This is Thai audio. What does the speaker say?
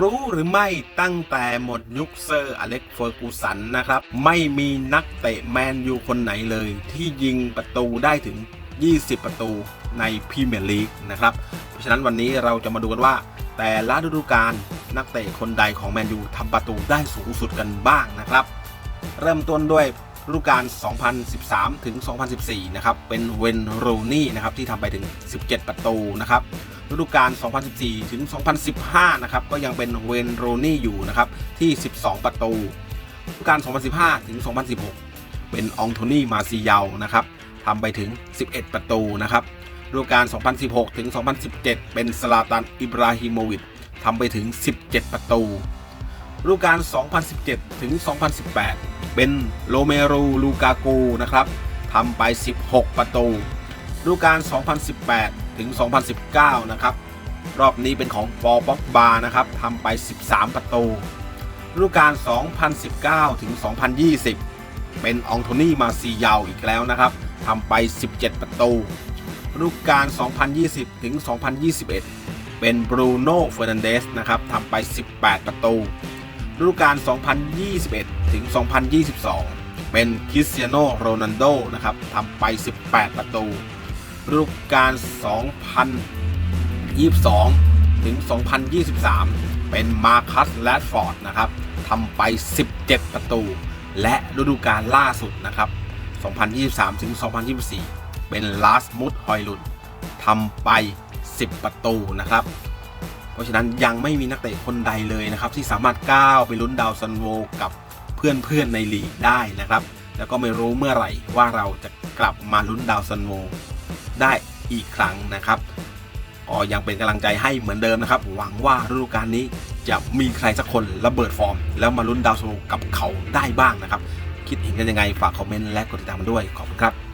รู้หรือไม่ตั้งแต่หมดยุคเซอร์อเล็กเฟอร์กูสันนะครับ ไม่มีนักเตะแมนยูคนไหนเลย ที่ยิงประตูได้ถึง 20 ประตูในพรีเมียร์ลีกนะครับ เพราะฉะนั้นวันนี้เราจะมาดูกันว่า แต่ละฤดูกาลนักเตะคนใดของแมนยูทำประตูได้สูงสุดกันบ้างนะครับ เริ่มต้นด้วยฤดูกาล 2013 ถึง 2014 นะครับ เป็นเวนโรนี่นะครับที่ทำไปถึง 17 ประตูนะครับ ฤดูกาล 2014 ถึง 2015 นะครับ ก็ยังเป็นเวนโรนี่อยู่นะครับ ที่ 12 ประตูฤดูกาล 2015 ถึง 2016 เป็นองโทนี่มาซิยาลนะครับทำไปถึง 11 ประตูนะครับฤดูกาล 2016 ถึง 2017 เป็นสลาตัน อิบราฮิโมวิชทำไปถึง 17 ประตูฤดูกาล 2017 ถึง 2018 เป็นโรเมโรลูกากูนะครับทำไป 16 ประตูฤดูกาล 2018 ถึง 2019 นะครับ รอบนี้เป็นของปอป็อกบานะครับทำไป 13 ประตูฤดูกาล 2019 ถึง 2020 เป็นองโทนี่มาซียาวอีกแล้วนะครับทำไป 17 ประตูฤดูกาล 2020 ถึง 2021 เป็นบรูโน่เฟอร์นันเดสนะครับทำไป 18 ประตูฤดูกาล 2021 ถึง 2022 เป็นคริสเตียโนโรนัลโดนะครับทำไป 18 ประตู ฤดูกาล 2022 ถึง 2023 เป็นมาคัสแรดฟอร์ดนะครับทำไป 17 ประตู และฤดูกาลล่าสุดนะครับ 2023 ถึง 2024 เป็นลาสมุดฮอยลุนทำไป 10 ประตูนะครับ เพราะฉะนั้นยังไม่มีนักเตะคนใดเลยนะครับ ที่สามารถก้าวไปลุ้นดาวซันโวกับเพื่อนๆในลีกได้นะครับ แล้วก็ไม่รู้เมื่อไหร่ว่าเราจะกลับมาลุ้นดาวซันโว ได้อีกครั้งนะครับก็ยังเป็นกำลังใจให้เหมือนเดิมนะครับ หวังว่าฤดูกาลนี้จะมีใครสักคนระเบิดฟอร์ม แล้วมาลุ้นดาวโซกับเขาได้บ้างนะครับ คิดเห็นกันยังไงฝากคอมเมนต์และกดติดตามมาด้วยขอบคุณครับ